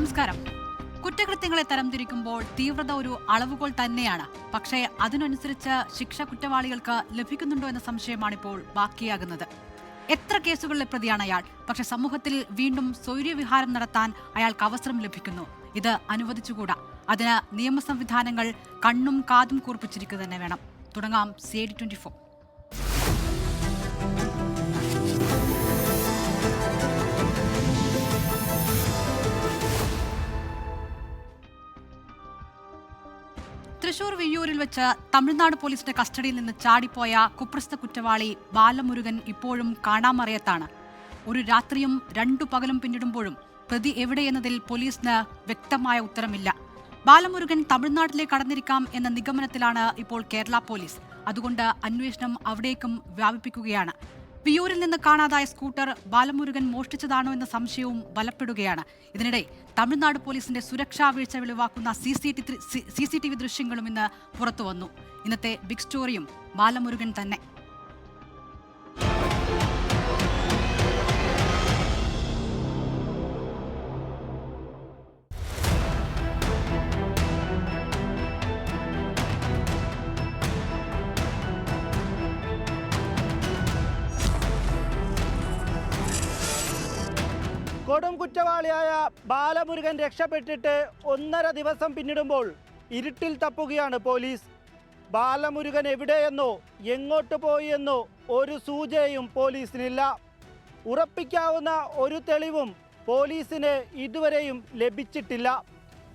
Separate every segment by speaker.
Speaker 1: നമസ്കാരം. കുറ്റകൃത്യങ്ങളെ തരംതിരിക്കുമ്പോൾ തീവ്രത ഒരു അളവുകോൾ തന്നെയാണ്. പക്ഷേ അതിനനുസരിച്ച് ശിക്ഷ കുറ്റവാളികൾക്ക് ലഭിക്കുന്നുണ്ടോ എന്ന സംശയമാണ് ഇപ്പോൾ ബാക്കിയാകുന്നത്. എത്ര കേസുകളിലെ പ്രതിയാണ് അയാൾ? പക്ഷെ സമൂഹത്തിൽ വീണ്ടും സൗര്യവിഹാരം നടത്താൻ അയാൾക്ക് അവസരം ലഭിക്കുന്നു. ഇത് അനുവദിച്ചുകൂടാ. അതിന് നിയമ സംവിധാനങ്ങൾ കണ്ണും കാതും കൂർപ്പിച്ചിരിക്കുക തന്നെ വേണം. തുടങ്ങാം C D twenty four. Thrissur വിയ്യൂരിൽ വെച്ച് തമിഴ്നാട് പോലീസിന്റെ കസ്റ്റഡിയിൽ നിന്ന് ചാടിപ്പോയ കുപ്രസ്ത കുറ്റവാളി ബാലമുരുകൻ ഇപ്പോഴും കാണാമറിയത്താണ്. ഒരു രാത്രിയും രണ്ടു പകലും പിന്നിടുമ്പോഴും പ്രതി എവിടെയെന്നതിൽ പോലീസിന് വ്യക്തമായ ഉത്തരമില്ല. ബാലമുരുകൻ തമിഴ്നാട്ടിലേക്ക് കടന്നിരിക്കാം എന്ന നിഗമനത്തിലാണ് ഇപ്പോൾ കേരള പോലീസ്. അതുകൊണ്ട് അന്വേഷണം അവിടേക്കും വ്യാപിപ്പിക്കുകയാണ്. വിയൂരിൽ നിന്ന് കാണാതായ സ്കൂട്ടർ ബാലമുരുകൻ മോഷ്ടിച്ചതാണോ എന്ന സംശയവും ബലപ്പെടുകയാണ്. ഇതിനിടെ തമിഴ്നാട് പോലീസിന്റെ സുരക്ഷാ വീഴ്ച വെളിവാക്കുന്ന സി സി ടി വി ദൃശ്യങ്ങളും ഇന്ന് പുറത്തുവന്നു. ഇന്നത്തെ ബിഗ് സ്റ്റോറിയും ബാലമുരുകൻ തന്നെ.
Speaker 2: കൊടും കുറ്റവാളിയായ ബാലമുരുകൻ രക്ഷപ്പെട്ടിട്ട് ഒന്നര ദിവസം പിന്നിടുമ്പോൾ ഇരുട്ടിൽ തപ്പുകയാണ് പോലീസ്. ബാലമുരുകൻ എവിടെയെന്നോ എങ്ങോട്ട് പോയി എന്നോ ഒരു സൂചനയും പോലീസിനില്ല. ഉറപ്പിക്കാവുന്ന ഒരു തെളിവും പോലീസിന് ഇതുവരെയും ലഭിച്ചിട്ടില്ല.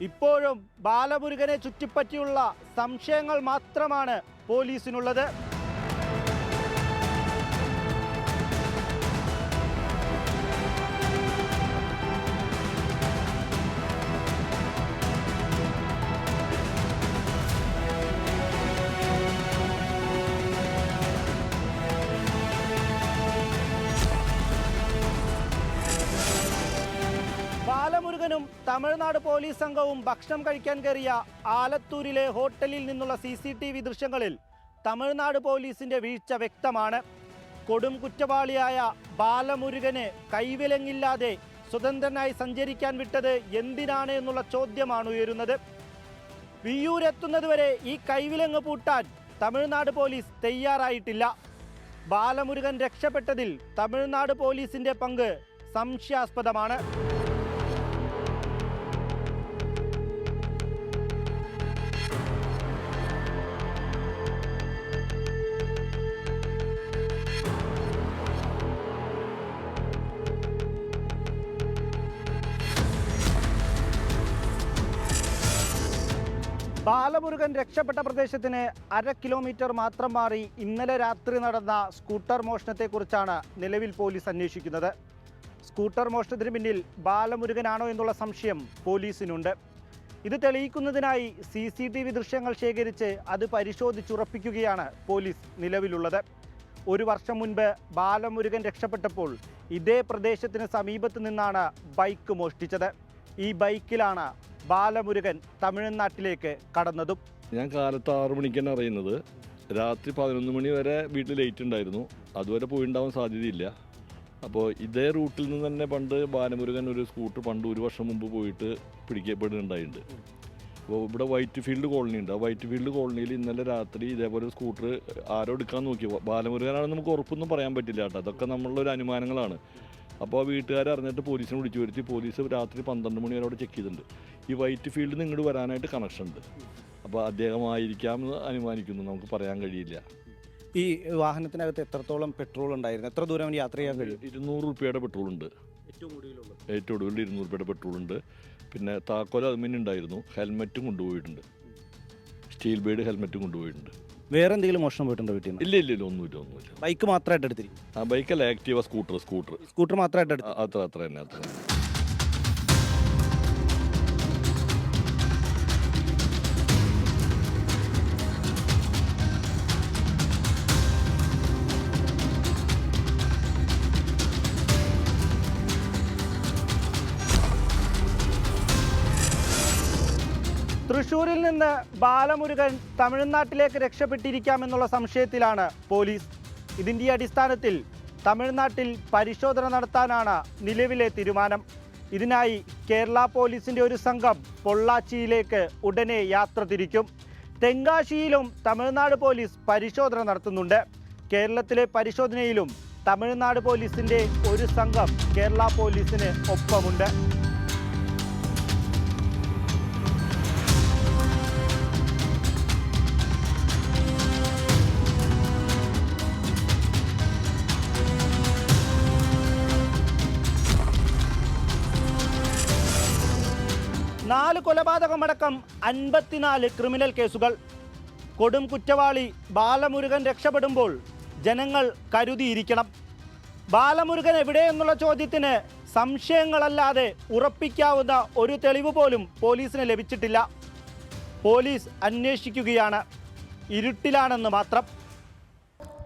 Speaker 2: ഇപ്പോഴും ബാലമുരുകനെ ചുറ്റിപ്പറ്റിയുള്ള സംശയങ്ങൾ മാത്രമാണ് പോലീസിനുള്ളത്. ബാലമുരുകനും തമിഴ്നാട് പോലീസ് സംഘവും ഭക്ഷണം കഴിക്കാൻ കയറിയ ആലത്തൂരിലെ ഹോട്ടലിൽ നിന്നുള്ള സി സി ടി വി ദൃശ്യങ്ങളിൽ തമിഴ്നാട് പോലീസിന്റെ വീഴ്ച വ്യക്തമാണ്. കൊടും കുറ്റവാളിയായ ബാലമുരുകന് കൈവിലങ്ങില്ലാതെ സ്വതന്ത്രനായി സഞ്ചരിക്കാൻ വിട്ടത് എന്തിനാണ് എന്നുള്ള ചോദ്യമാണ് ഉയരുന്നത്. വിയ്യൂരെത്തുന്നതുവരെ ഈ കൈവിലങ്ങ് പൂട്ടാൻ തമിഴ്നാട് പോലീസ് തയ്യാറായിട്ടില്ല. ബാലമുരുകൻ രക്ഷപ്പെട്ടതിൽ തമിഴ്നാട് പോലീസിന്റെ പങ്ക് സംശയാസ്പദമാണ്. ബാലമുരുകൻ രക്ഷപ്പെട്ട പ്രദേശത്തിന് അര കിലോമീറ്റർ മാത്രം മാറി ഇന്നലെ രാത്രി നടന്ന സ്കൂട്ടർ മോഷണത്തെക്കുറിച്ചാണ് നിലവിൽ പോലീസ് അന്വേഷിക്കുന്നത്. സ്കൂട്ടർ മോഷണത്തിന് പിന്നിൽ ബാലമുരുകനാണോ എന്നുള്ള സംശയം പോലീസിനുണ്ട്. ഇത് തെളിയിക്കുന്നതിനായി സി സി ടി വി ദൃശ്യങ്ങൾ ശേഖരിച്ച് അത് പരിശോധിച്ചുറപ്പിക്കുകയാണ് പോലീസ് നിലവിലുള്ളത്. ഒരു വർഷം മുൻപ് ബാലമുരുകൻ രക്ഷപ്പെട്ടപ്പോൾ ഇതേ പ്രദേശത്തിന് സമീപത്ത് നിന്നാണ് ബൈക്ക് മോഷ്ടിച്ചത്. ഈ ബൈക്കിലാണ് ബാലമുരുകൻ തമിഴ്നാട്ടിലേക്ക് കടന്നതും.
Speaker 3: ഞാൻ കാലത്ത് ആറു മണിക്കാണ് അറിയുന്നത്. രാത്രി പതിനൊന്ന് മണി വരെ വീട്ടിൽ ലേറ്റ് ഉണ്ടായിരുന്നു. അതുവരെ പോയിണ്ടാവാൻ സാധ്യതയില്ല. അപ്പോൾ ഇതേ റൂട്ടിൽ നിന്ന് തന്നെ പണ്ട് ബാലമുരുകൻ ഒരു സ്കൂട്ടർ പണ്ട് ഒരു വർഷം മുമ്പ് പോയിട്ട് പിടിക്കപ്പെടുന്നുണ്ടായിട്ടുണ്ട് അപ്പോൾ ഇവിടെ വൈറ്റ് ഫീൽഡ് കോളനി ഉണ്ട്. ആ വൈറ്റ് ഫീൽഡ് കോളനിയിൽ ഇന്നലെ രാത്രി ഇതേപോലെ സ്കൂട്ടർ ആരോ എടുക്കാൻ നോക്കി. ബാലമുരുകനാണെന്ന് നമുക്ക് ഉറപ്പൊന്നും പറയാൻ പറ്റില്ല കേട്ടോ. അതൊക്കെ നമ്മളുടെ ഒരു അനുമാനങ്ങളാണ്. അപ്പോൾ ആ വീട്ടുകാരെ അറിഞ്ഞിട്ട് പോലീസിനെ വിളിച്ചു വരുത്തി. പോലീസ് രാത്രി പന്ത്രണ്ട് മണി വരെ അവിടെ ചെക്ക് ചെയ്തിട്ടുണ്ട്. ഈ വൈറ്റ് ഫീൽഡിൽ നിന്ന് ഇങ്ങോട്ട് വരാനായിട്ട് കണക്ഷൻ ഉണ്ട്. അപ്പോൾ അദ്ദേഹമായിരിക്കാം എന്ന് അനുമാനിക്കുന്നു. നമുക്ക് പറയാൻ കഴിയില്ല.
Speaker 4: ഈ വാഹനത്തിനകത്ത് എത്രത്തോളം പെട്രോൾ ഉണ്ടായിരുന്നു? എത്ര ദൂരം യാത്ര ചെയ്യാൻ കഴിയും?
Speaker 3: ഇരുന്നൂറ് റുപ്യയുടെ പെട്രോൾ ഉണ്ട്. ഏറ്റവും ഒടുവിൽ ഇരുന്നൂറ് റുപ്യയുടെ പെട്രോൾ ഉണ്ട്. പിന്നെ താക്കോൽ അതുമിനുണ്ടായിരുന്നു ഹെൽമെറ്റും കൊണ്ടുപോയിട്ടുണ്ട്. സ്റ്റീൽ ബേഡ് ഹെൽമെറ്റും കൊണ്ടുപോയിട്ടുണ്ട്.
Speaker 4: വേറെ എന്തെങ്കിലും മോഷണം പോയിട്ടുണ്ടോ വീട്ടിൽ നിന്ന്?
Speaker 3: ഇല്ല ഇല്ല ഇല്ല ഒന്നുമില്ല ഒന്നുമില്ല.
Speaker 4: ബൈക്ക് മാത്രമായിട്ട് എടുത്തിരിക്കും
Speaker 3: ആ ബൈക്കല്ല ആക്റ്റീവ സ്കൂട്ടർ സ്കൂട്ടർ.
Speaker 4: സ്കൂട്ടർ മാത്രമായിട്ട് എടുത്തു
Speaker 3: അത്ര അത്ര തന്നെ അത്ര തന്നെ.
Speaker 2: തൃശൂരിൽ നിന്ന് ബാലമുരുകൻ തമിഴ്നാട്ടിലേക്ക് രക്ഷപ്പെട്ടിരിക്കാമെന്നുള്ള സംശയത്തിലാണ് പോലീസ്. ഇതിന്റെ അടിസ്ഥാനത്തിൽ തമിഴ്നാട്ടിൽ പരിശോധന നടത്താനാണ് നിലവിലെ തീരുമാനം. ഇതിനായി കേരള പോലീസിന്റെ ഒരു സംഘം പൊള്ളാച്ചിയിലേക്ക് ഉടനെ യാത്ര തിരിക്കും. തെങ്കാശിയിലും തമിഴ്നാട് പോലീസ് പരിശോധന നടത്തുന്നുണ്ട്. കേരളത്തിലെ പരിശോധനയിലും തമിഴ്നാട് പോലീസിന്റെ ഒരു സംഘം കേരള പോലീസിന് ഒപ്പമുണ്ട്. കൊലപാതകമടക്കം അൻപത്തിനാല് ക്രിമിനൽ കേസുകൾ. കൊടും കുറ്റവാളി ബാലമുരുകൻ രക്ഷപ്പെടുമ്പോൾ ജനങ്ങൾ കരുതിയിരിക്കണം. ബാലമുരുകൻ എവിടെയെന്നുള്ള ചോദ്യത്തിന് സംശയങ്ങളല്ലാതെ ഉറപ്പിക്കാവുന്ന ഒരു തെളിവ് പോലും പോലീസിന് ലഭിച്ചിട്ടില്ല. പോലീസ് അന്വേഷിക്കുകയാണ്. ഇരുട്ടിലാണെന്ന് മാത്രം.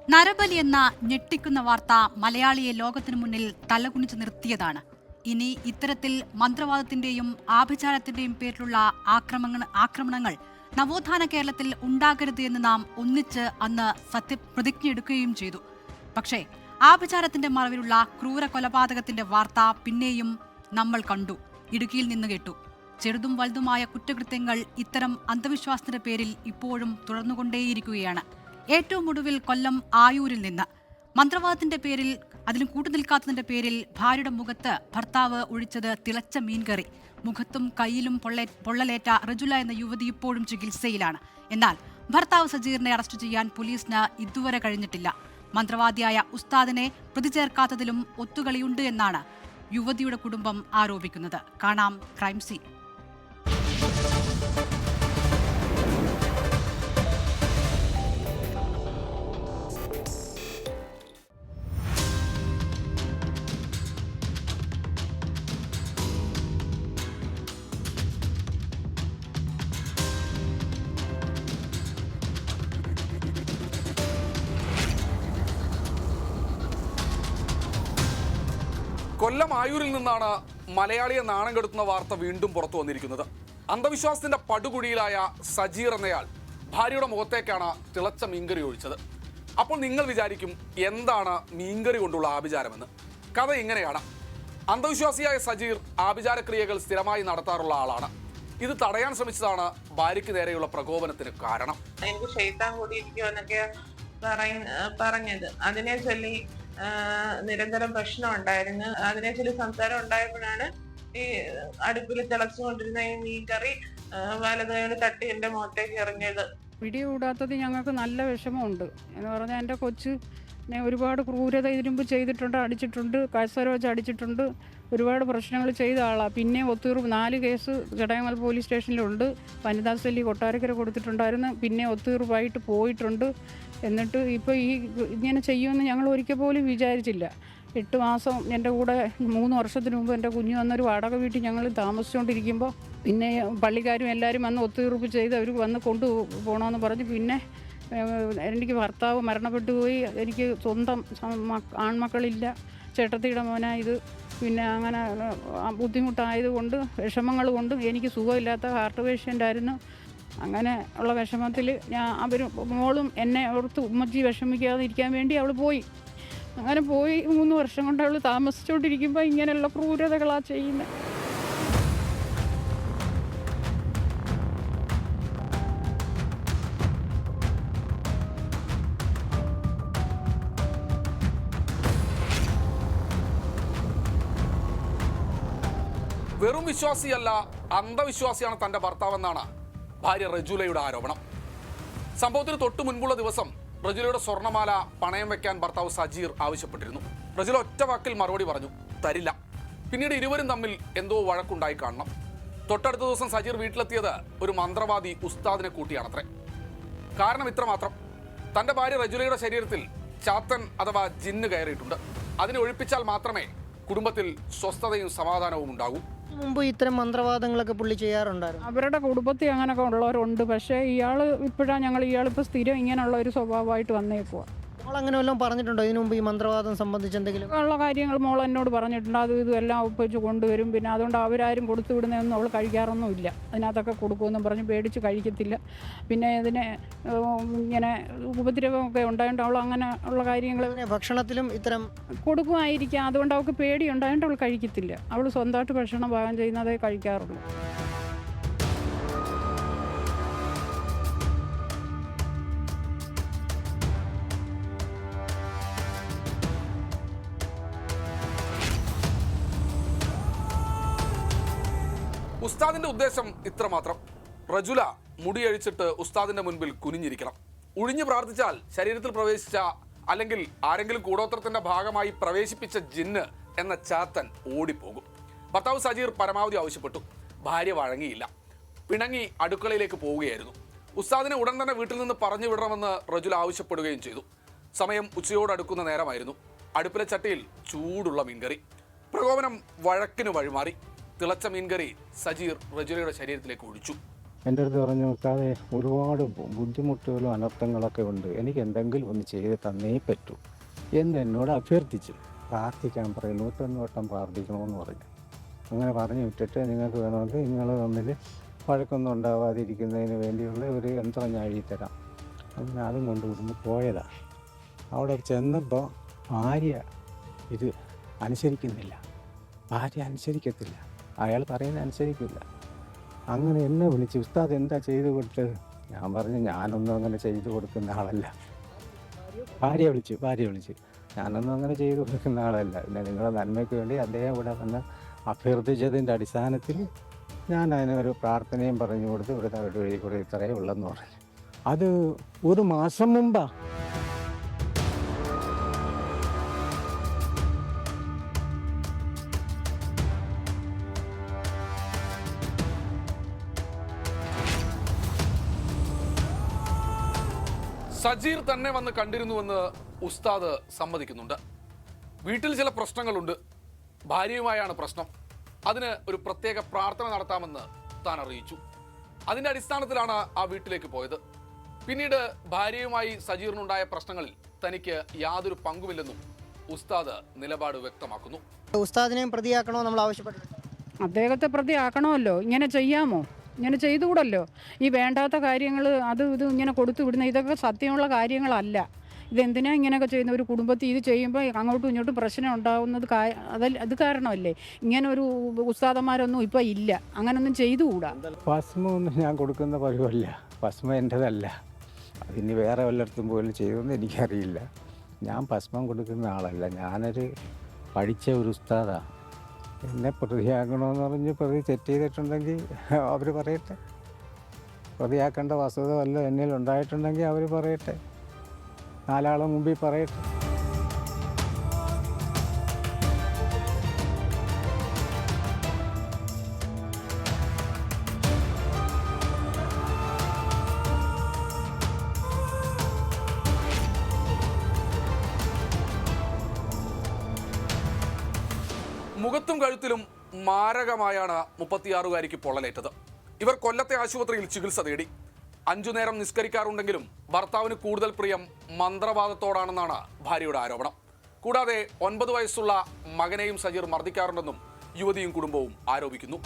Speaker 1: നരബലി എന്ന ഞെട്ടിക്കുന്ന വാർത്ത മലയാളിയെ ലോകത്തിനു മുന്നിൽ തലകുനിച്ച് നിർത്തിയതാണ്. ഇനി ഇത്തരത്തിൽ മന്ത്രവാദത്തിന്റെയും ആഭിചാരത്തിന്റെയും പേരിലുള്ള ആക്രമണങ്ങൾ ആക്രമണങ്ങൾ നവോത്ഥാന കേരളത്തിൽ ഉണ്ടാകരുത് എന്ന് നാം ഒന്നിച്ച് അന്ന് സത്യപ്രതിജ്ഞ എടുക്കുകയും ചെയ്തു. പക്ഷേ ആഭിചാരത്തിന്റെ മറവിലുള്ള ക്രൂര കൊലപാതകത്തിന്റെ വാർത്ത പിന്നെയും നമ്മൾ കണ്ടു ഇടുക്കിയിൽ നിന്ന് കേട്ടു. ചെറുതും വലുതുമായ കുറ്റകൃത്യങ്ങൾ ഇത്തരം അന്ധവിശ്വാസത്തിന്റെ പേരിൽ ഇപ്പോഴും തുടർന്നുകൊണ്ടേയിരിക്കുകയാണ്. ഏറ്റവും ഒടുവിൽ കൊല്ലം ആയൂരിൽ നിന്ന്. മന്ത്രവാദത്തിന്റെ പേരിൽ അതിന് കൂട്ടുനിൽക്കാത്തതിന്റെ പേരിൽ ഭാര്യയുടെ മുഖത്ത് ഭർത്താവ് ഒഴിച്ചത് തിളച്ച മീൻകറി. മുഖത്തും കയ്യിലും പൊള്ള പൊള്ളലേറ്റ റജുല എന്ന യുവതി ഇപ്പോഴും ചികിത്സയിലാണ്. എന്നാൽ ഭർത്താവ് സജീറിനെ അറസ്റ്റ് ചെയ്യാൻ പോലീസിന് ഇതുവരെ കഴിഞ്ഞിട്ടില്ല. മന്ത്രവാദിയായ ഉസ്താദിനെ പ്രതി ചേർക്കാത്തതിലും ഒത്തുകളിയുണ്ട് എന്നാണ് യുവതിയുടെ കുടുംബം ആരോപിക്കുന്നത്. കാണാം ക്രൈം സീൻ.
Speaker 5: കൊല്ലം ആയൂരിൽ നിന്നാണ് മലയാളിയെ നാണം കെടുത്തുന്ന വാർത്ത വീണ്ടും പുറത്തു വന്നിരിക്കുന്നത്. അന്ധവിശ്വാസത്തിന്റെ പടുകുഴിയിലായ സജീർ എന്നയാൾ ഭാര്യയുടെ മുഖത്തേക്കാണ് തിളച്ച മീൻകറി ഒഴിച്ചത്. അപ്പോൾ നിങ്ങൾ വിചാരിക്കും എന്താണ് മീൻകറി കൊണ്ടുള്ള ആഭിചാരമെന്ന്. കഥ ഇങ്ങനെയാണ്. അന്ധവിശ്വാസിയായ സജീർ ആഭിചാരക്രിയകൾ സ്ഥിരമായി നടത്താറുള്ള ആളാണ്. ഇത് തടയാൻ ശ്രമിച്ചതാണ് ഭാര്യയ്ക്ക് നേരെയുള്ള പ്രകോപനത്തിന് കാരണം.
Speaker 6: എനിക്ക് പറഞ്ഞത്. അതിനെ ചൊല്ലി നിരന്തരം പ്രശ്നം ഉണ്ടായിരുന്നു. അതിനെ ചൊല്ലി സംസാരം ഉണ്ടായപ്പോഴാണ് ഈ അടുപ്പിൽ തിളച്ചുകൊണ്ടിരുന്ന ഈ മീൻകറി വലതുകൊണ്ട് തട്ടി എന്റെ മുഖത്തേക്ക് എറിഞ്ഞത്.
Speaker 7: പിടികൂടാത്തത് ഞങ്ങൾക്ക് നല്ല വിഷമമുണ്ട്. എന്ന് പറഞ്ഞാൽ എന്റെ കൊച്ച് ഒരുപാട് ക്രൂരത ഇതിനുമ്പ് ചെയ്തിട്ടുണ്ട് അടിച്ചിട്ടുണ്ട് കസര വെച്ച് അടിച്ചിട്ടുണ്ട് ഒരുപാട് പ്രശ്നങ്ങൾ ചെയ്ത ആളാണ് പിന്നെ ഒത്തൂർ നാല് കേസ് ചടയമൽ പോലീസ് സ്റ്റേഷനിലുണ്ട്. വനിതാ സെല്ലി കൊട്ടാരക്കര കൊടുത്തിട്ടുണ്ടായിരുന്നു. പിന്നെ ഒത്തൂറുമായിട്ട് പോയിട്ടുണ്ട്. എന്നിട്ട് ഇപ്പോൾ ഈ ഇങ്ങനെ ചെയ്യുമെന്ന് ഞങ്ങൾ ഒരിക്കൽ പോലും വിചാരിച്ചില്ല. എട്ട് മാസം എന്റെ കൂടെ മൂന്ന് വർഷത്തിന് മുമ്പ് എന്റെ കുഞ്ഞു വന്നൊരു വാടക വീട്ടിൽ ഞങ്ങൾ താമസിച്ചുകൊണ്ടിരിക്കുമ്പോൾ പിന്നെ പള്ളിക്കാരും എല്ലാവരും വന്ന് ഒത്തുതീർപ്പ് ചെയ്ത് അവർ വന്ന് കൊണ്ടു പോകണമെന്ന് പറഞ്ഞ് പിന്നെ എനിക്ക് ഭർത്താവ് മരണപ്പെട്ടു പോയി. എനിക്ക് സ്വന്തം ആൺമക്കളില്ല. ചേട്ടത്തിയുടെ മോനാ ഇത്. പിന്നെ അങ്ങനെ ബുദ്ധിമുട്ടായതുകൊണ്ട് ബുദ്ധിമുട്ടായത് കൊണ്ട് വിഷമങ്ങൾ കൊണ്ട് എനിക്ക് സുഖമില്ലാത്ത ഹാർട്ട് പേഷ്യന്റ് ആയിരുന്നു. അങ്ങനെ ഉള്ള വിഷമത്തിൽ ഞാൻ അവർ മോളും എന്നെ ഓർത്ത് ഉമ്മച്ചി വിഷമിക്കാതെ ഇരിക്കാൻ വേണ്ടി അവൾ പോയി. അങ്ങനെ പോയി മൂന്ന് വർഷം കൊണ്ട് അവൾ താമസിച്ചുകൊണ്ടിരിക്കുമ്പോൾ ഇങ്ങനെയുള്ള ക്രൂരതകളാണ് ചെയ്യുന്നത്
Speaker 5: വെറും വിശ്വാസിയല്ല അന്ധവിശ്വാസിയാണ് തന്റെ ഭർത്താവെന്നാണ്. ഭാര്യ റജുലയുടെ ആരോപണം. സംഭവത്തിന് തൊട്ടു മുൻപുള്ള ദിവസം റജുലയുടെ സ്വർണമാല പണയം വെക്കാൻ ഭർത്താവ് സജീർ ആവശ്യപ്പെട്ടിരുന്നു. റജുല ഒറ്റ വാക്കിൽ മറുപടി പറഞ്ഞു തരില്ല. പിന്നീട് ഇരുവരും തമ്മിൽ എന്തോ വഴക്കുണ്ടായി കാണണം. തൊട്ടടുത്ത ദിവസം സജീർ വീട്ടിലെത്തിയത് ഒരു മന്ത്രവാദി ഉസ്താദിനെ കൂട്ടിയാണത്രേ. കാരണം ഇത്ര മാത്രം. തന്റെ ഭാര്യ റജുലയുടെ ശരീരത്തിൽ ചാത്തൻ അഥവാ ജിന്ന് കയറിയിട്ടുണ്ട്. അതിനെ ഒഴിപ്പിച്ചാൽ മാത്രമേ കുടുംബത്തിൽ സ്വസ്ഥതയും സമാധാനവും ഉണ്ടാകൂ.
Speaker 8: മുമ്പ് ഇത്തരം മന്ത്രവാദങ്ങളൊക്കെ പുള്ളി ചെയ്യാറുണ്ടായിരുന്നു?
Speaker 7: അവരുടെ കുടുംബത്തിൽ അങ്ങനെയൊക്കെ ഉള്ളവരുണ്ട്. പക്ഷേ ഇയാൾ ഇപ്പോഴാണ് ഞങ്ങൾ ഇയാളിപ്പോൾ സ്ഥിരം ഇങ്ങനെയുള്ള ഒരു സ്വഭാവമായിട്ട് വന്നേക്കുക
Speaker 8: അങ്ങനെ വല്ലതും പറഞ്ഞിട്ടുണ്ടോ? ഇതിനു മുമ്പ് ഈ മന്ത്രവാദം സംബന്ധിച്ച് എന്തെങ്കിലും?
Speaker 7: ഉള്ള കാര്യങ്ങൾ മോൾ എന്നോട് പറഞ്ഞിട്ടുണ്ട്. അത് ഇതെല്ലാം എല്ലാം ഒപ്പിച്ച് കൊണ്ടുവരും. പിന്നെ അതുകൊണ്ട് അവരാരും കൊടുത്തു വിടുന്നതൊന്നും അവൾ കഴിക്കാറൊന്നുമില്ല അതിനകത്തൊക്കെ കൊടുക്കുമെന്നും പറഞ്ഞ് പേടിച്ച് കഴിക്കത്തില്ല. പിന്നെ ഇതിനെ ഇങ്ങനെ ഉപദ്രവമൊക്കെ ഉണ്ടായതുകൊണ്ട് അവൾ അങ്ങനെ ഉള്ള കാര്യങ്ങൾ
Speaker 8: ഭക്ഷണത്തിലും ഇത്തരം
Speaker 7: കൊടുക്കുമായിരിക്കാം. അതുകൊണ്ട് അവൾക്ക് പേടി ഉണ്ടായതുകൊണ്ട് അവൾ കഴിക്കത്തില്ല. അവൾ സ്വന്തമായിട്ട് ഭക്ഷണം പാകം ചെയ്യുന്നതേ കഴിക്കാറുള്ളൂ.
Speaker 5: ഉസ്താദിന്റെ ഉദ്ദേശം ഇത്രമാത്രം റജുല മുടിയഴിച്ചിട്ട് ഉസ്താദിന്റെ മുൻപിൽ കുനിഞ്ഞിരിക്കണം. ഒഴിഞ്ഞു പ്രാർത്ഥിച്ചാൽ ശരീരത്തിൽ പ്രവേശിച്ച അല്ലെങ്കിൽ ആരെങ്കിലും കൂടോത്രത്തിന്റെ ഭാഗമായി പ്രവേശിപ്പിച്ച ജിന്ന് എന്ന ചാത്തൻ ഓടിപ്പോകും. ഭർത്താവ് സജീർ പരമാവധി ആവശ്യപ്പെട്ടു. ഭാര്യ വഴങ്ങിയില്ല. പിണങ്ങി അടുക്കളയിലേക്ക് പോവുകയായിരുന്നു. ഉസ്താദിനെ ഉടൻ തന്നെ വീട്ടിൽ നിന്ന് പറഞ്ഞു വിടണമെന്ന് റജുല ആവശ്യപ്പെടുകയും ചെയ്തു. സമയം ഉച്ചയോടടുക്കുന്ന നേരമായിരുന്നു. അടുപ്പിലെ ചട്ടിയിൽ ചൂടുള്ള മീൻകറി. പ്രകോപനം വഴക്കിന് വഴിമാറി. തിളച്ച മീൻകറി സജീർ റജുലയുടെ ശരീരത്തിലേക്ക് ഒഴിച്ചു.
Speaker 9: എന്റെ അടുത്ത് പറഞ്ഞു ഉസ്താദെ ഒരുപാട് ബുദ്ധിമുട്ടുകളും അനർത്ഥങ്ങളൊക്കെ ഉണ്ട്. എനിക്ക് എന്തെങ്കിലും ഒന്ന് ചെയ്ത് തന്നേ പറ്റൂ. എന്ന് എന്നോട് അഭ്യർത്ഥിച്ചു. പ്രാർത്ഥിക്കാൻ പറയും നൂറ്റൊന്ന് വട്ടം പ്രാർത്ഥിക്കണമെന്ന് പറഞ്ഞു അങ്ങനെ പറഞ്ഞു വിട്ടിട്ട് നിങ്ങൾക്ക് വേണമെങ്കിൽ നിങ്ങൾ തമ്മിൽ വഴക്കൊന്നും ഉണ്ടാവാതിരിക്കുന്നതിന് വേണ്ടിയുള്ള ഒരു യന്ത്രം ഞാൻ എഴുതിത്തരാം അങ്ങനെ അതും കൊണ്ട് ഇവിടുന്ന് പോയതാണ് അവിടെ ചെന്നപ്പോൾ ഭാര്യ ഇത് അനുസരിക്കുന്നില്ല. ഭാര്യ അനുസരിക്കത്തില്ല. അയാൾ പറയുന്നത് അനുസരിക്കില്ല. അങ്ങനെ എന്നെ വിളിച്ച് ഉസ്താദ് എന്താ ചെയ്തു കൊടുത്തത്? ഞാൻ പറഞ്ഞു ഞാനൊന്നും അങ്ങനെ ചെയ്തു കൊടുക്കുന്ന ആളല്ല. ഭാര്യ വിളിച്ചു ഭാര്യ വിളിച്ചു ഞാനൊന്നും അങ്ങനെ ചെയ്തു കൊടുക്കുന്ന ആളല്ല. പിന്നെ നിങ്ങളുടെ നന്മയ്ക്ക് വേണ്ടി അദ്ദേഹം ഇവിടെ വന്ന് അഭ്യർത്ഥിച്ചതിന്റെ അടിസ്ഥാനത്തിൽ ഞാൻ അതിനൊരു പ്രാർത്ഥനയും പറഞ്ഞു കൊടുത്ത് ഇവിടുത്തെ അവരുടെ വഴി കൂടെ ഇത്രയേ ഉള്ളെന്ന് പറഞ്ഞു. അത് ഒരു മാസം മുമ്പാ
Speaker 5: സജീർ തന്നെ വന്ന് കണ്ടിരുന്നുവെന്ന് ഉസ്താദ് സമ്മതിക്കുന്നുണ്ട്. വീട്ടിൽ ചില പ്രശ്നങ്ങളുണ്ട്. ഭാര്യയുമായാണ് പ്രശ്നം. അതിന് ഒരു പ്രത്യേക പ്രാർത്ഥന നടത്താമെന്ന് താൻ അറിയിച്ചു. അതിന്റെ അടിസ്ഥാനത്തിലാണ് ആ വീട്ടിലേക്ക് പോയത്. പിന്നീട് ഭാര്യയുമായി സജീറിനുണ്ടായ പ്രശ്നങ്ങളിൽ തനിക്ക് യാതൊരു പങ്കുമില്ലെന്നും ഉസ്താദ് നിലപാട് വ്യക്തമാക്കുന്നു.
Speaker 8: ഉസ്താദിനെയും പ്രതിയാക്കണോ നമ്മൾ ആവശ്യപ്പെട്ടു
Speaker 7: അദ്ദേഹത്തെ പ്രതിയാക്കണമല്ലോ. ഇങ്ങനെ ചെയ്യാമോ? ഇങ്ങനെ ചെയ്തുകൂടല്ലോ. ഈ വേണ്ടാത്ത കാര്യങ്ങൾ അത് ഇത് ഇങ്ങനെ കൊടുത്തു വിടുന്ന ഇതൊക്കെ സത്യമുള്ള കാര്യങ്ങളല്ല. ഇതെന്തിനാ ഇങ്ങനെയൊക്കെ ചെയ്യുന്ന ഒരു കുടുംബത്തിൽ ഇത് ചെയ്യുമ്പോൾ അങ്ങോട്ടും ഇങ്ങോട്ടും പ്രശ്നം ഉണ്ടാകുന്നത് കാ- അതല്ല അത് കാരണമല്ലേ? ഇങ്ങനെ ഒരു ഉസ്താദന്മാരൊന്നും ഇപ്പം ഇല്ല. അങ്ങനൊന്നും ചെയ്തുകൂടാ?
Speaker 9: ഭസ്മൊന്നും ഞാൻ കൊടുക്കുന്ന പതിവല്ല. ഭസ്മ എന്റെതല്ല അതിന് വേറെ വല്ലയിടത്തും പോലും ചെയ്തെന്ന് എനിക്കറിയില്ല. ഞാൻ ഭസ്മം കൊടുക്കുന്ന ആളല്ല. ഞാനൊരു പഠിച്ച ഒരു ഉസ്താദാണ് എന്നെ പ്രതിയാക്കണമെന്ന് പറഞ്ഞ് പ്രതി തെറ്റ് ചെയ്തിട്ടുണ്ടെങ്കിൽ അവർ പറയട്ടെ. പ്രതിയാക്കേണ്ട വസ്തുത വല്ല എന്നിൽ ഉണ്ടായിട്ടുണ്ടെങ്കിൽ അവർ പറയട്ടെ. നാലാളും മുമ്പിൽ പറയട്ടെ.
Speaker 5: മാരകമായാണ് മുപ്പത്തിയാറുകാരിക്ക് പൊള്ളലേറ്റത്. ഇവർ കൊല്ലത്തെ ആശുപത്രിയിൽ ചികിത്സ തേടി. അഞ്ചു നേരം നിസ്കരിക്കാറുണ്ടെങ്കിലും ഭർത്താവിന് കൂടുതൽ പ്രിയം മന്ത്രവാദത്തോടാണെന്നാണ് ഭാര്യയുടെ ആരോപണം. കൂടാതെ ഒൻപത് വയസ്സുള്ള മകനെയും സജീർ മർദ്ദിക്കാറുണ്ടെന്നും യുവതിയും കുടുംബവും ആരോപിക്കുന്നു.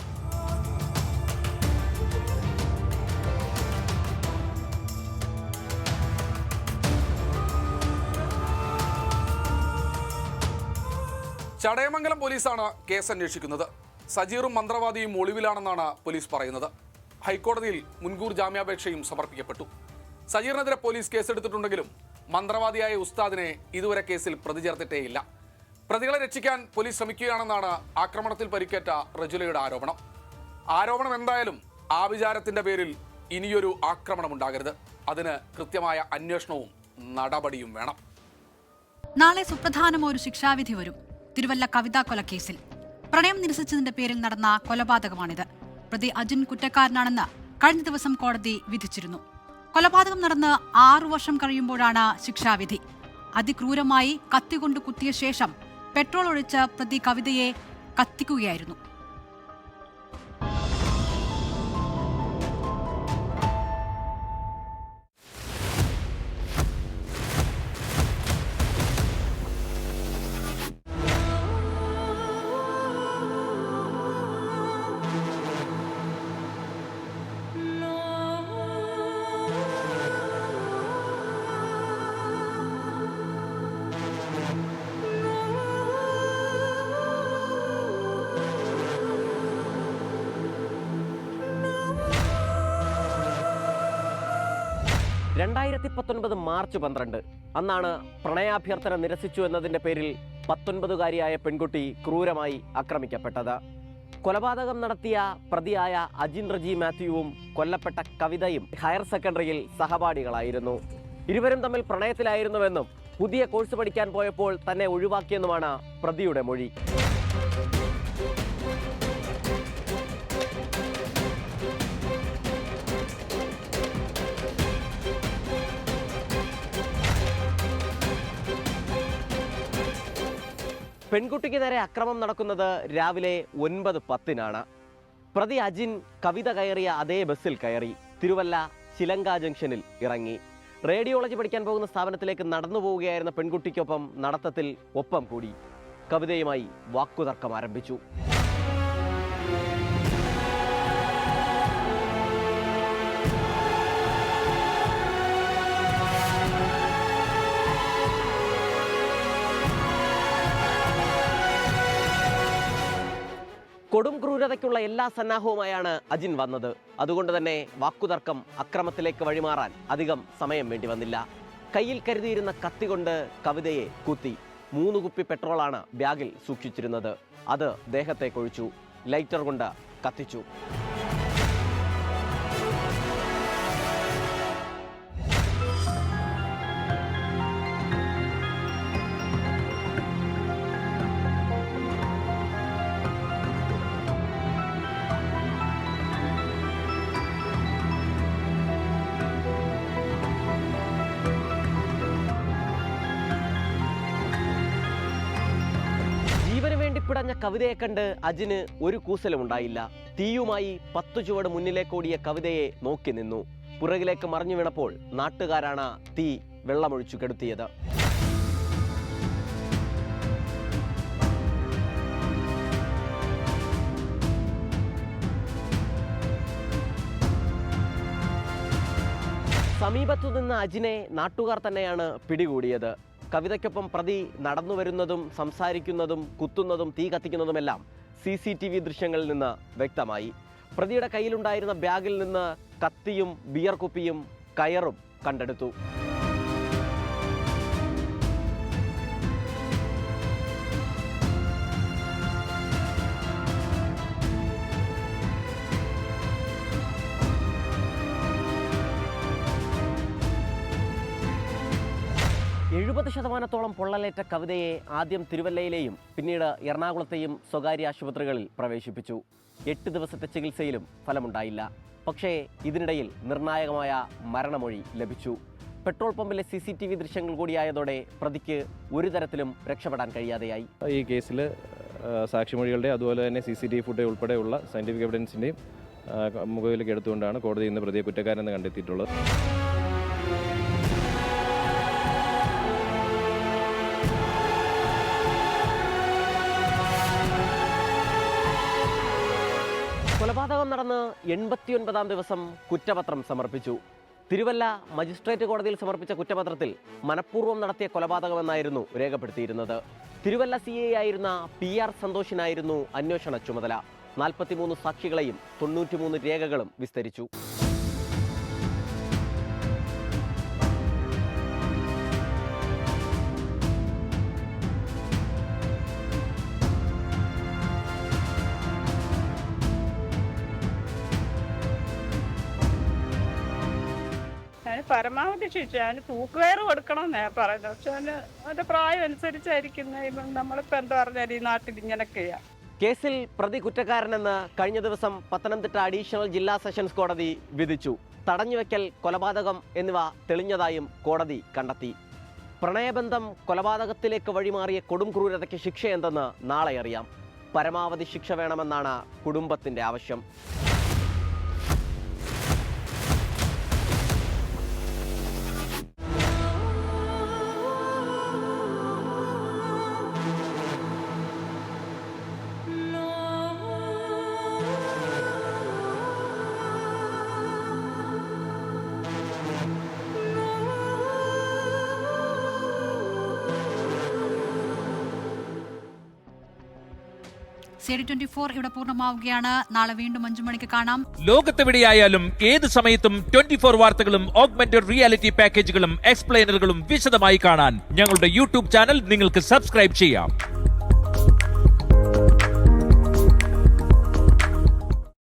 Speaker 5: ചടയമംഗലം പോലീസാണ് കേസ് അന്വേഷിക്കുന്നത്. സജീറും മന്ത്രവാദിയും ഒളിവിലാണെന്നാണ് പോലീസ് പറയുന്നത്. ഹൈക്കോടതിയിൽ മുൻകൂർ ജാമ്യാപേക്ഷയും സമർപ്പിക്കപ്പെട്ടു. സജീറിനെതിരെ പോലീസ് കേസെടുത്തിട്ടുണ്ടെങ്കിലും മന്ത്രവാദിയായ ഉസ്താദിനെ ഇതുവരെ കേസിൽ പ്രതി ചേർത്തിട്ടേയില്ല പ്രതികളെ രക്ഷിക്കാൻ പോലീസ് ശ്രമിക്കുകയാണെന്നാണ് ആക്രമണത്തിൽ പരിക്കേറ്റ റജുലയുടെ ആരോപണം. ആരോപണം എന്തായാലും ആവിചാരത്തിന്റെ പേരിൽ ഇനിയൊരു ആക്രമണം ഉണ്ടാകരുത് അതിന് കൃത്യമായ അന്വേഷണവും നടപടിയും വേണം.
Speaker 1: നാളെ സുപ്രധാനമോ ഒരു ശിക്ഷാവിധി വരും. തിരുവല്ല കവിതാ കൊലക്കേസിൽ. പ്രണയം നിരസിച്ചതിന്റെ പേരിൽ നടന്ന കൊലപാതകമാണിത്. പ്രതി അജിൻ കുറ്റക്കാരനാണെന്ന് കഴിഞ്ഞ ദിവസം കോടതി വിധിച്ചിരുന്നു. കൊലപാതകം നടന്ന് ആറു വർഷം കഴിയുമ്പോഴാണ് ശിക്ഷാവിധി. അതിക്രൂരമായി കത്തികൊണ്ട് കുത്തിയ ശേഷം പെട്രോൾ ഒഴിച്ച് പ്രതി കവിതയെ കത്തിക്കുകയായിരുന്നു.
Speaker 10: രണ്ടായിരത്തി പത്തൊൻപത് മാർച്ച് പന്ത്രണ്ട്. അന്നാണ് പ്രണയാഭ്യർത്ഥന നിരസിച്ചു എന്നതിന്റെ പേരിൽ പത്തൊൻപതുകാരിയായ പെൺകുട്ടി ക്രൂരമായി ആക്രമിക്കപ്പെട്ടത്. കൊലപാതകം നടത്തിയ പ്രതിയായ അജിൻ റജി മാത്യുവും കൊല്ലപ്പെട്ട കവിതയും ഹയർ സെക്കൻഡറിയിൽ സഹപാഠികളായിരുന്നു. ഇരുവരും തമ്മിൽ പ്രണയത്തിലായിരുന്നുവെന്നും പുതിയ കോഴ്സ് പഠിക്കാൻ പോയപ്പോൾ തന്നെ ഒഴിവാക്കിയെന്നുമാണ് പ്രതിയുടെ മൊഴി. പെൺകുട്ടിക്ക് നേരെ അക്രമം നടക്കുന്നത് രാവിലെ ഒൻപത് പത്തിനാണ്. പ്രതി അജിൻ കവിത കയറിയ അതേ ബസ്സിൽ കയറി തിരുവല്ല ചിലങ്ക ജംഗ്ഷനിൽ ഇറങ്ങി. റേഡിയോളജി പഠിക്കാൻ പോകുന്ന സ്ഥാപനത്തിലേക്ക് നടന്നു പോവുകയായിരുന്ന പെൺകുട്ടിക്കൊപ്പം നടത്തത്തിൽ ഒപ്പം കൂടി. കവിതയുമായി വാക്കുതർക്കം ആരംഭിച്ചു. കൊടും ക്രൂരതയ്ക്കുള്ള എല്ലാ സന്നാഹവുമായാണ് അജിൻ വന്നത്. അതുകൊണ്ട് തന്നെ വാക്കുതർക്കം അക്രമത്തിലേക്ക് വഴിമാറാൻ അധികം സമയം വേണ്ടി വന്നില്ല. കയ്യിൽ കരുതിയിരുന്ന കത്തി കൊണ്ട് കവിതയെ കുത്തി മൂന്ന് കുപ്പി പെട്രോളാണ് ബാഗിൽ സൂക്ഷിച്ചിരുന്നത്. അത് ദേഹത്തെ കൊഴിച്ചു ലൈറ്റർ കൊണ്ട് കത്തിച്ചു. കവിതയെ കണ്ട് അജിന് ഒരു കൂസലുമുണ്ടായില്ല തീയുമായി പത്തു ചുവട് മുന്നിലേക്കോടിയ കവിതയെ നോക്കി നിന്നു. പുറകിലേക്ക് മറിഞ്ഞു വീണപ്പോൾ നാട്ടുകാരാണ് തീ വെള്ളമൊഴിച്ചു കെടുത്തിയത്. സമീപത്തു നിന്ന് അജിനെ നാട്ടുകാർ തന്നെയാണ് പിടികൂടിയത്. കവിതയ്ക്കൊപ്പം പ്രതി നടന്നു വരുന്നതും സംസാരിക്കുന്നതും കുത്തുന്നതും തീ കത്തിക്കുന്നതുമെല്ലാം സി സി ടി വി ദൃശ്യങ്ങളിൽ നിന്ന് വ്യക്തമായി. പ്രതിയുടെ കയ്യിലുണ്ടായിരുന്ന ബാഗിൽ നിന്ന് കത്തിയും ബിയർ കുപ്പിയും കയറും കണ്ടെടുത്തു. എഴുപത് ശതമാനത്തോളം പൊള്ളലേറ്റ കവിതയെ ആദ്യം തിരുവല്ലയിലെയും പിന്നീട് എറണാകുളത്തെയും സ്വകാര്യ ആശുപത്രികളിൽ പ്രവേശിപ്പിച്ചു. എട്ട് ദിവസത്തെ ചികിത്സയിലും ഫലമുണ്ടായില്ല. പക്ഷേ ഇതിനിടയിൽ നിർണായകമായ മരണമൊഴി ലഭിച്ചു. പെട്രോൾ പമ്പിലെ സി സി ടി വി ദൃശ്യങ്ങൾ കൂടിയായതോടെ പ്രതിക്ക് ഒരു തരത്തിലും രക്ഷപ്പെടാൻ കഴിയാതെയായി.
Speaker 11: ഈ കേസിൽ സാക്ഷിമൊഴികളുടെ അതുപോലെ തന്നെ C C T V footage ഉൾപ്പെടെയുള്ള സയന്റിഫിക് എവിഡൻസിന്റെയും മുകളിലേക്ക് എടുത്തുകൊണ്ടാണ് കോടതി ഇന്ന് പ്രതിയെ കുറ്റക്കാരെന്ന് കണ്ടെത്തിയിട്ടുള്ളത്.
Speaker 10: കൊലപാതകം നടന്ന് എൺപത്തിയൊൻപതാം ദിവസം കുറ്റപത്രം സമർപ്പിച്ചു. തിരുവല്ല മജിസ്ട്രേറ്റ് കോടതിയിൽ സമർപ്പിച്ച കുറ്റപത്രത്തിൽ മനഃപൂർവം നടത്തിയ കൊലപാതകമെന്നായിരുന്നു രേഖപ്പെടുത്തിയിരുന്നത്. തിരുവല്ല സി ഐ ആയിരുന്ന പി ആർ സന്തോഷിനായിരുന്നു അന്വേഷണ ചുമതല. നാൽപ്പത്തിമൂന്ന് സാക്ഷികളെയും തൊണ്ണൂറ്റിമൂന്ന് രേഖകളും വിസ്തരിച്ചു.
Speaker 7: പരമാവധി ശിക്ഷ അതിന് തൂക്കുകയറ് കൊടുക്കണം എന്നേ പറയുന്നത്. പക്ഷെ അതിന് അതിന്റെ പ്രായം അനുസരിച്ചായിരിക്കുന്ന ഇപ്പം നമ്മളിപ്പോൾ എന്താ പറഞ്ഞാൽ ഈ നാട്ടിൽ ഇങ്ങനെയൊക്കെയാ
Speaker 10: കേസിൽ പ്രതി കുറ്റക്കാരനെന്ന് കഴിഞ്ഞ ദിവസം പത്തനംതിട്ട അഡീഷണൽ ജില്ലാ സെഷൻസ് കോടതി വിധിച്ചു. തടഞ്ഞുവെക്കൽ കൊലപാതകം എന്നിവ തെളിഞ്ഞതായും കോടതി കണ്ടെത്തി. പ്രണയബന്ധം കൊലപാതകത്തിലേക്ക് വഴിമാറിയ കൊടും ക്രൂരതയ്ക്ക് ശിക്ഷ എന്തെന്ന് നാളെ അറിയാം. പരമാവധി ശിക്ഷ വേണമെന്നാണ് കുടുംബത്തിന്റെ ആവശ്യം.
Speaker 1: ഇവിടെ പൂർണമാവുകയാണ്. നാളെ വീണ്ടും അഞ്ചു മണിക്ക് കാണാം.
Speaker 12: ലോകത്തെവിടെയായാലും ഏത് സമയത്തും ട്വന്റി ഫോർ വാർത്തകളും ഓഗ്മെന്റഡ് റിയാലിറ്റി പാക്കേജുകളും എക്സ്പ്ലെയിനറുകളും വിശദമായി കാണാൻ ഞങ്ങളുടെ യൂട്യൂബ് ചാനൽ നിങ്ങൾക്ക് സബ്സ്ക്രൈബ് ചെയ്യാം.